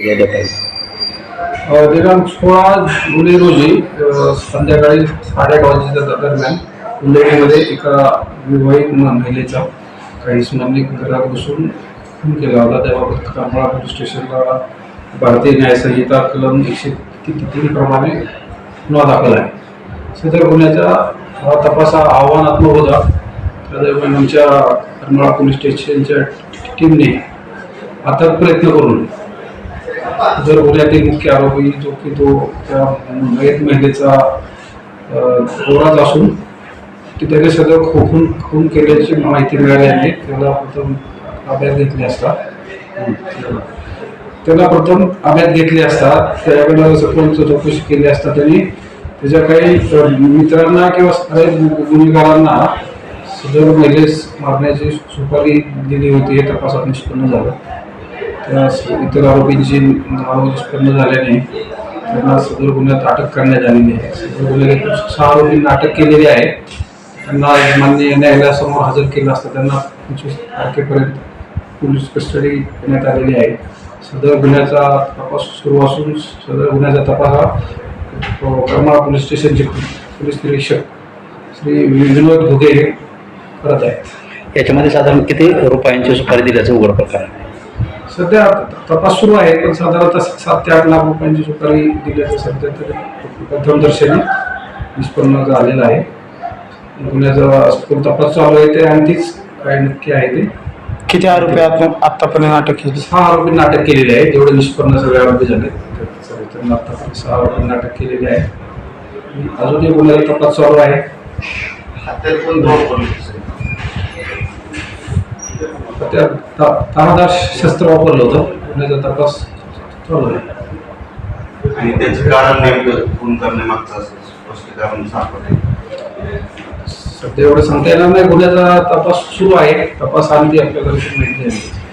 अ, दिनांक सोळा जुलै रोजी संध्याकाळी साडेआठ वाजेच्या दरम्यान उल्लेखमध्ये एका विवाहित महिलेचा काही स्मरणिक घरात बसून खून केला होता. त्याबाबत करमाळा पोलीस स्टेशनला भारतीय न्यायसंहिता कलम एकशे किती तीन प्रमाणे गुन्हा दाखल आहे. सदर गुन्ह्याचा हा तपास हा आव्हानात्मक होता. त्या दरम्यान आमच्या करमाळा पोलीस स्टेशनच्या टीमने आता प्रयत्न करून जर गुन्ह्यातील मुख्य आरोपी जो की तो त्या मयत महिलेचा गोराच असून की त्याने सगळं खोकून खून केल्याची माहिती मिळाली आहे. त्याला प्रथम ताब्यात घेतले असता. त्याला. प्रथम ताब्यात घेतले असता. त्यावेळेला सखोल चौकशी केली असता त्यांनी. त्याच्या काही मित्रांना किंवा काही गुन्हेगारांना सदर महिलेस मारण्याची सुपारी दिली होती हे तपासात निष्पन्न झालं. इतर आरोपींची नाव निष्पन्न झाल्याने त्यांना सदर गुन्ह्यात अटक करण्यात आलेली आहे. सदर गुन्ह्यात सहा आरोपींना अटक केलेली आहे. त्यांना मान्य न्यायालयासमोर हजर केलं असतं त्यांना पंचवीस तारखेपर्यंत पोलीस कस्टडी देण्यात आलेली आहे. सदर गुन्ह्याचा तपास सुरू असून सदर गुन्ह्याचा तपास हा करमाळा पोलीस स्टेशनचे पोलीस निरीक्षक श्री विनोद घुगे करत आहेत. याच्यामध्ये साधारण किती रुपयांची सुपारी दिल्याचं उघड प्रकार आहे? सध्या तपास सुरू आहे पण साधारणतः सात ते आठ लाख रुपयांची सुपारी दिल्याचं सध्या तरी. प्रथमदर्शनी निष्पन्न झालेलं आहे. गुन्ह्याचा तपास चालू आहे ते आणि तीच काय नक्की आहे ते. किती आरोपी आता आतापर्यंत अटक केली. सहा आरोपींना अटक केलेली आहे जेवढे निष्पन्न सगळे आरोपी झाले. त्यांना आतापर्यंत सहा आरोपींना अटक केलेली आहे अजूनही गुन्ह्याचा तपास चालू आहे. त्या तानादार शस्त्र वापरलं होतं. गुन्ह्याचा तपास चालू आहे आणि त्याचे कारण नेमकं खून करण्यामागचं स्पष्टीकरण सापडले. सध्या एवढं सांगता येणार नाही. गुन्ह्याचा तपास सुरू आहे. तपास आणि ती आपल्याला माहिती आहे.